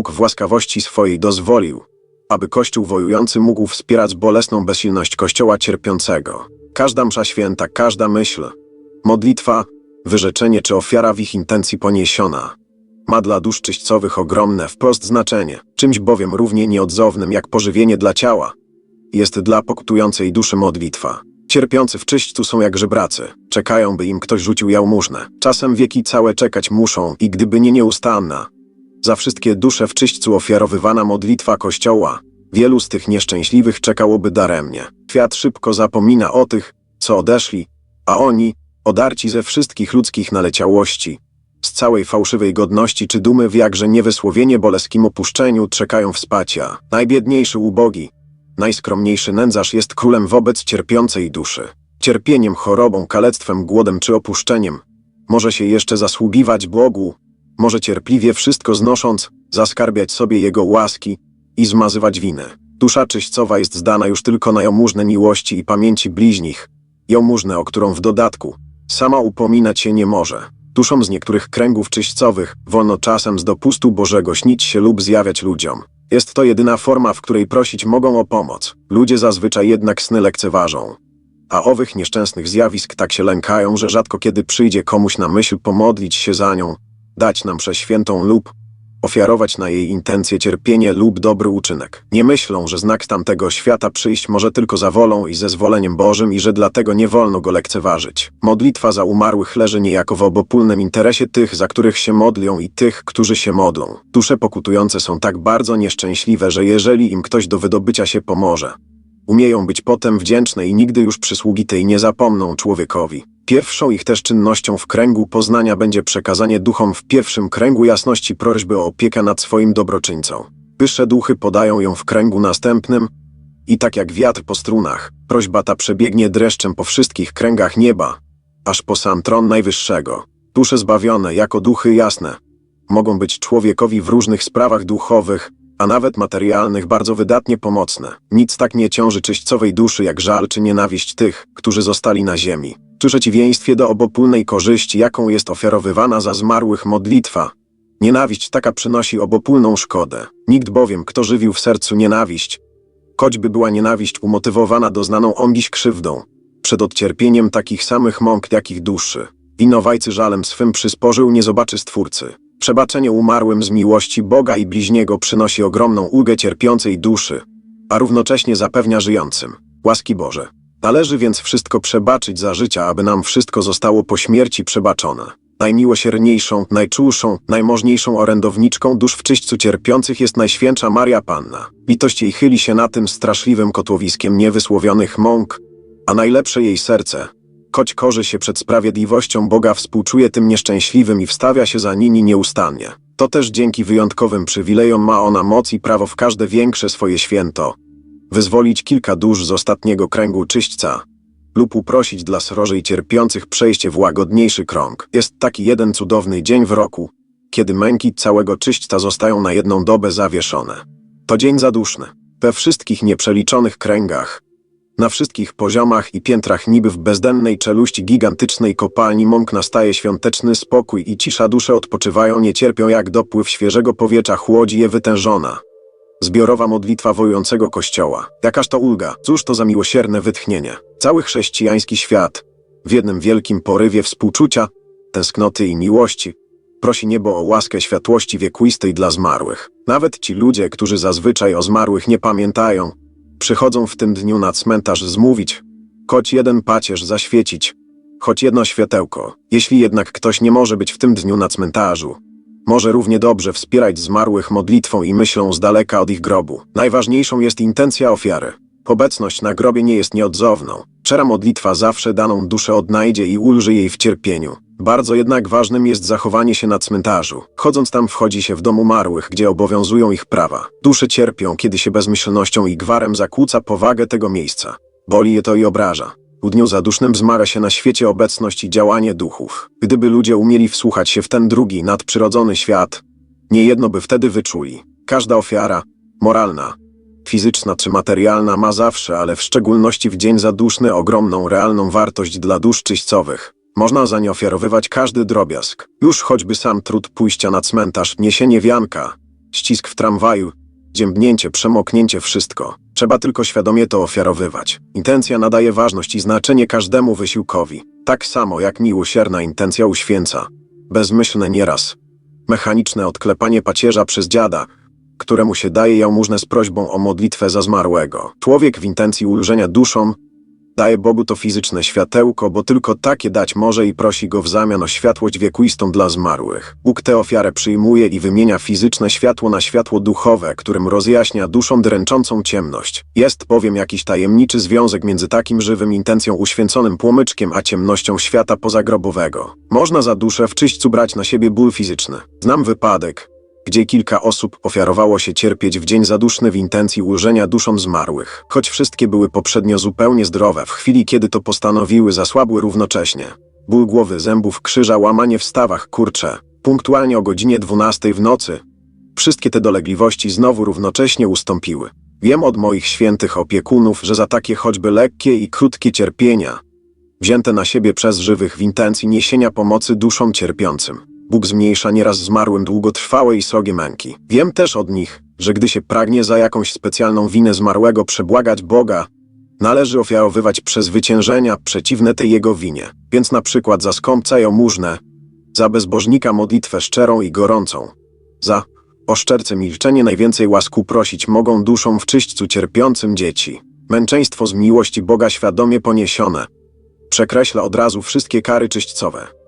Bóg w łaskawości swojej dozwolił, aby Kościół wojujący mógł wspierać bolesną bezsilność Kościoła cierpiącego. Każda msza święta, każda myśl, modlitwa, wyrzeczenie czy ofiara w ich intencji poniesiona ma dla dusz czyśćcowych ogromne wprost znaczenie, czymś bowiem równie nieodzownym jak pożywienie dla ciała. Jest dla pokutującej duszy modlitwa. Cierpiący w czyśćcu są jak żebracy, czekają, by im ktoś rzucił jałmużnę. Czasem wieki całe czekać muszą i gdyby nie nieustanna, za wszystkie dusze w czyśćcu ofiarowywana modlitwa Kościoła, wielu z tych nieszczęśliwych czekałoby daremnie. Świat szybko zapomina o tych, co odeszli, a oni, odarci ze wszystkich ludzkich naleciałości, z całej fałszywej godności czy dumy w jakże niewysłowienie boleskim opuszczeniu czekają wsparcia. Najbiedniejszy ubogi, najskromniejszy nędzarz jest królem wobec cierpiącej duszy. Cierpieniem, chorobą, kalectwem, głodem czy opuszczeniem może się jeszcze zasługiwać Bogu, może cierpliwie wszystko znosząc, zaskarbiać sobie Jego łaski i zmazywać winy. Dusza czyścowa jest zdana już tylko na jałmużnę miłości i pamięci bliźnich, jałmużnę, o którą w dodatku sama upominać się nie może. Duszom z niektórych kręgów czyścowych wolno czasem z dopustu Bożego śnić się lub zjawiać ludziom. Jest to jedyna forma, w której prosić mogą o pomoc. Ludzie zazwyczaj jednak sny lekceważą. A owych nieszczęsnych zjawisk tak się lękają, że rzadko kiedy przyjdzie komuś na myśl pomodlić się za nią, dać nam przeświętą lub ofiarować na jej intencje cierpienie lub dobry uczynek. Nie myślą, że znak tamtego świata przyjść może tylko za wolą i zezwoleniem Bożym i że dlatego nie wolno go lekceważyć. Modlitwa za umarłych leży niejako w obopólnym interesie tych, za których się modlią i tych, którzy się modlą. Dusze pokutujące są tak bardzo nieszczęśliwe, że jeżeli im ktoś do wydobycia się pomoże, umieją być potem wdzięczne i nigdy już przysługi tej nie zapomną człowiekowi. Pierwszą ich też czynnością w kręgu poznania będzie przekazanie duchom w pierwszym kręgu jasności prośby o opiekę nad swoim dobroczyńcą. Wyższe duchy podają ją w kręgu następnym i tak jak wiatr po strunach, prośba ta przebiegnie dreszczem po wszystkich kręgach nieba, aż po sam tron najwyższego. Dusze zbawione jako duchy jasne mogą być człowiekowi w różnych sprawach duchowych, a nawet materialnych bardzo wydatnie pomocne. Nic tak nie ciąży czyśćcowej duszy jak żal czy nienawiść tych, którzy zostali na ziemi. W przeciwieństwie do obopólnej korzyści, jaką jest ofiarowywana za zmarłych modlitwa, nienawiść taka przynosi obopólną szkodę. Nikt bowiem, kto żywił w sercu nienawiść, choćby była nienawiść umotywowana doznaną ongiś krzywdą, przed odcierpieniem takich samych mąk, jakich duszy. Winowajcy żalem swym przysporzył nie zobaczy Stwórcy. Przebaczenie umarłym z miłości Boga i bliźniego przynosi ogromną ulgę cierpiącej duszy, a równocześnie zapewnia żyjącym łaski Boże. Należy więc wszystko przebaczyć za życia, aby nam wszystko zostało po śmierci przebaczone. Najmiłosierniejszą, najczulszą, najmożniejszą orędowniczką dusz w czyśćcu cierpiących jest Najświętsza Maria Panna. Litość jej chyli się na tym straszliwym kotłowiskiem niewysłowionych mąk, a najlepsze jej serce, choć korzy się przed sprawiedliwością Boga, współczuje tym nieszczęśliwym i wstawia się za nimi nieustannie. To też dzięki wyjątkowym przywilejom ma ona moc i prawo w każde większe swoje święto, wyzwolić kilka dusz z ostatniego kręgu czyśćca lub uprosić dla srożej cierpiących przejście w łagodniejszy krąg. Jest taki jeden cudowny dzień w roku, kiedy męki całego czyśćca zostają na jedną dobę zawieszone. To dzień zaduszny. We wszystkich nieprzeliczonych kręgach, na wszystkich poziomach i piętrach niby w bezdennej czeluści gigantycznej kopalni mąk nastaje świąteczny spokój i cisza dusze odpoczywają, nie cierpią jak dopływ świeżego powietrza chłodzi je wytężona. Zbiorowa modlitwa wojującego kościoła. Jakaż to ulga, cóż to za miłosierne wytchnienie. Cały chrześcijański świat, w jednym wielkim porywie współczucia, tęsknoty i miłości, prosi niebo o łaskę światłości wiekuistej dla zmarłych. Nawet ci ludzie, którzy zazwyczaj o zmarłych nie pamiętają, przychodzą w tym dniu na cmentarz zmówić, choć jeden pacierz zaświecić, choć jedno światełko. Jeśli jednak ktoś nie może być w tym dniu na cmentarzu, może równie dobrze wspierać zmarłych modlitwą i myślą z daleka od ich grobu. Najważniejszą jest intencja ofiary. Obecność na grobie nie jest nieodzowną. Szczera modlitwa zawsze daną duszę odnajdzie i ulży jej w cierpieniu. Bardzo jednak ważnym jest zachowanie się na cmentarzu. Chodząc tam wchodzi się w dom umarłych, gdzie obowiązują ich prawa. Dusze cierpią, kiedy się bezmyślnością i gwarem zakłóca powagę tego miejsca. Boli je to i obraża. W dniu zadusznym wzmaga się na świecie obecność i działanie duchów. Gdyby ludzie umieli wsłuchać się w ten drugi, nadprzyrodzony świat, niejedno by wtedy wyczuli. Każda ofiara, moralna, fizyczna czy materialna, ma zawsze, ale w szczególności w dzień zaduszny, ogromną realną wartość dla dusz czyścowych. Można za nie ofiarowywać każdy drobiazg. Już choćby sam trud pójścia na cmentarz, niesienie wianka, ścisk w tramwaju, dziębnięcie, przemoknięcie, wszystko. Trzeba tylko świadomie to ofiarowywać. Intencja nadaje ważność i znaczenie każdemu wysiłkowi. Tak samo jak miłosierna intencja uświęca. Bezmyślne nieraz. Mechaniczne odklepanie pacierza przez dziada, któremu się daje jałmużnę z prośbą o modlitwę za zmarłego. Człowiek w intencji ulżenia duszą daje Bogu to fizyczne światełko, bo tylko takie dać może i prosi go w zamian o światłość wiekuistą dla zmarłych. Bóg tę ofiarę przyjmuje i wymienia fizyczne światło na światło duchowe, którym rozjaśnia duszą dręczącą ciemność. Jest bowiem jakiś tajemniczy związek między takim żywym intencją uświęconym płomyczkiem, a ciemnością świata pozagrobowego. Można za duszę w czyśćcu brać na siebie ból fizyczny. Znam wypadek, gdzie kilka osób ofiarowało się cierpieć w dzień zaduszny w intencji ulżenia duszom zmarłych. Choć wszystkie były poprzednio zupełnie zdrowe, w chwili kiedy to postanowiły, zasłabły równocześnie. Ból głowy, zębów, krzyża, łamanie w stawach, kurcze. Punktualnie o godzinie 12 w nocy. Wszystkie te dolegliwości znowu równocześnie ustąpiły. Wiem od moich świętych opiekunów, że za takie choćby lekkie i krótkie cierpienia, wzięte na siebie przez żywych w intencji niesienia pomocy duszom cierpiącym, Bóg zmniejsza nieraz zmarłym długotrwałe i srogie męki. Wiem też od nich, że gdy się pragnie za jakąś specjalną winę zmarłego przebłagać Boga, należy ofiarowywać przezwyciężenia przeciwne tej jego winie. Więc na przykład za skąpca jałmużnę, za bezbożnika modlitwę szczerą i gorącą, za oszczerce milczenie najwięcej łasku prosić mogą duszą w czyśćcu cierpiącym dzieci. Męczeństwo z miłości Boga świadomie poniesione. Przekreśla od razu wszystkie kary czyśćcowe.